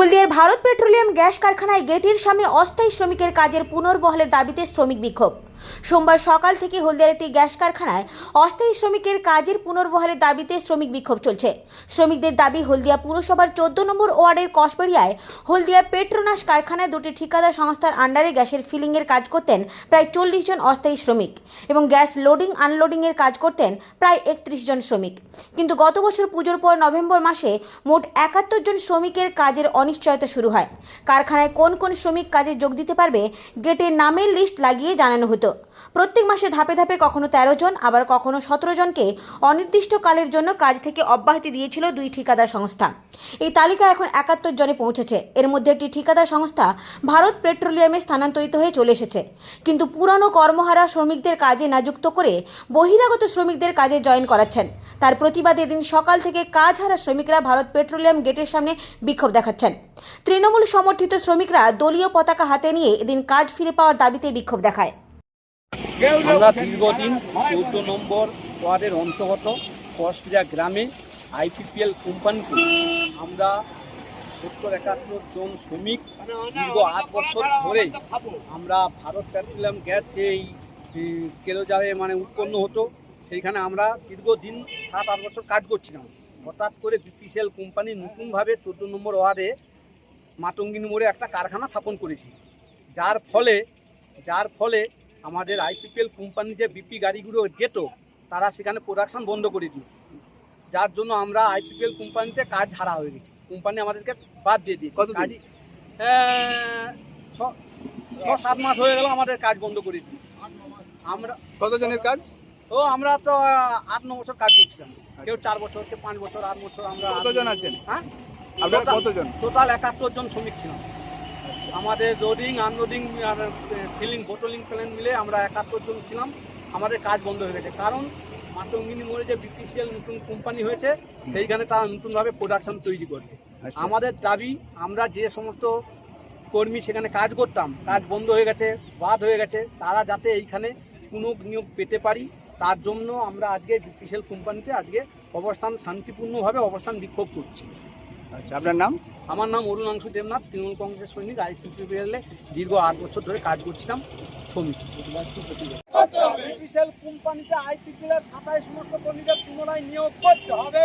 হলদিয়ার Bharat petroleum gas কারখানায় গেটের সামনে অস্থায়ী শ্রমিকের কাজের পুনর্বহলের দাবিতে শ্রমিক বিক্ষোভ। সোমবার সকাল থেকে হলদিয়ার একটি গ্যাস কারখানায় অস্থায়ী শ্রমিকের কাজের পুনর্বহালের দাবিতে শ্রমিক বিক্ষোভ চলছে। শ্রমিকদের দাবি, হলদিয়া পুরসভার চোদ্দ নম্বর ওয়ার্ডের কসবেরিয়ায় হলদিয়া পেট্রোনাস কারখানায় দুটি ঠিকাদার সংস্থার আন্ডারে গ্যাসের ফিলিংয়ের কাজ করতেন প্রায় চল্লিশ জন অস্থায়ী শ্রমিক এবং গ্যাস লোডিং, আনলোডিংয়ের কাজ করতেন প্রায় একত্রিশ জন শ্রমিক। কিন্তু গত বছর পুজোর পর নভেম্বর মাসে মোট একাত্তর জন শ্রমিকের কাজের অনিশ্চয়তা শুরু হয়। কারখানায় কোন কোন শ্রমিক কাজে যোগ দিতে পারবে, গেটে নামের লিস্ট লাগিয়ে জানানো হতো। প্রত্যেক মাসে ধাপে ধাপে কখনো তেরো জন, আবার কখনো সতেরো জনকে অনির্দিষ্টকালের জন্য কাজ থেকে অব্যাহতি দিয়েছিল দুই ঠিকাদার সংস্থা। এই তালিকা এখন একাত্তর জনে পৌঁছেছে। এর মধ্যে একটি ঠিকাদার সংস্থা ভারত পেট্রোলিয়ামে স্থানান্তরিত হয়ে চলে এসেছে। কিন্তু পুরানো কর্মহারা শ্রমিকদের কাজে না যুক্ত করে বহিরাগত শ্রমিকদের কাজে জয়েন করাচ্ছেন। তার প্রতিবাদে এদিন সকাল থেকে কাজ হারা শ্রমিকরা ভারত পেট্রোলিয়াম গেটের সামনে বিক্ষোভ দেখাচ্ছেন। তৃণমূল সমর্থিত শ্রমিকরা দলীয় পতাকা হাতে নিয়ে এদিন কাজ ফিরে পাওয়ার দাবিতে বিক্ষোভ দেখায়। আমরা দীর্ঘদিন চৌদ্দ নম্বর ওয়ার্ডের অন্তর্গত কসবিরা গ্রামে আইপিপিএল কোম্পানিতে আমরা সত্তর একাত্তর জন শ্রমিক দীর্ঘ আট বছর ধরে আমরা ভারত পেট্রোলিয়াম গ্যাস যেই কেলোজারে মানে উৎপন্ন হতো, সেইখানে আমরা দীর্ঘদিন সাত, আট বছর কাজ করছিলাম। হঠাৎ করে বিপিসিএল কোম্পানি নতুনভাবে চোদ্দ নম্বর ওয়ার্ডে মাটঙ্গিনী মোড়ে একটা কারখানা স্থাপন করেছি। যার ফলে যার ফলে আমাদের আইসিপিএল কোম্পানি যে বিপি গাড়িগুলো যেত তারা সেখানে প্রোডাকশন বন্ধ করে দিয়েছে। যার জন্য আমরা আইসিপিএল কোম্পানিতে কাজ হারা হয়ে গেছি। কোম্পানি আমাদেরকে বাদ দিয়ে দিয়েছে। কতদিন? কাজই ছ- ছ সাত মাস হয়ে গেল আমাদের কাজ বন্ধ করে দিয়েছে। আমরা কতজনের কাজ? ও আমরা তো আট ন বছর কাজ করছিলাম। কেউ চার বছর কেউ পাঁচ বছর আট বছর আমরা কতজন আছেন? হ্যাঁ? আপনারা কতজন? টোটাল একাত্তর জন শ্রমিক ছিলাম। আমাদের লোডিং আনলোডিং আর ফিলিং বোটলিং ফেলেন মিলে আমরা একাত্তর জন ছিলাম। আমাদের কাজ বন্ধ হয়ে গেছে। কারণ মাতঙ্গিনী মোড়ে যে বিপিসিএল নতুন কোম্পানি হয়েছে সেইখানে তারা নতুনভাবে প্রোডাকশন তৈরি করবে। আচ্ছা। আমাদের দাবি আমরা যে সমস্ত কর্মী সেখানে কাজ করতাম কাজ বন্ধ হয়ে গেছে বাদ হয়ে গেছে তারা যাতে এইখানে কোনো নিয়োগ পেতে পারি তার জন্য আমরা আজকে বিপিসিএল কোম্পানিতে আজকে অবস্থান শান্তিপূর্ণভাবে অবস্থান বিক্ষোভ করছি। আচ্ছা আপনার নাম? আমার নাম অরুণাংশু দেবনাথ তৃণমূল কংগ্রেস সৈনিক আই আইপিপিএলে দীর্ঘ আট বছর ধরে কাজ করছিলাম শ্রমিক। বিপিসিএল কোম্পানিতে আইপিপিএল এর সাতাইশ সমস্ত কর্মীদের পুনরায় নিয়োগ করতে হবে।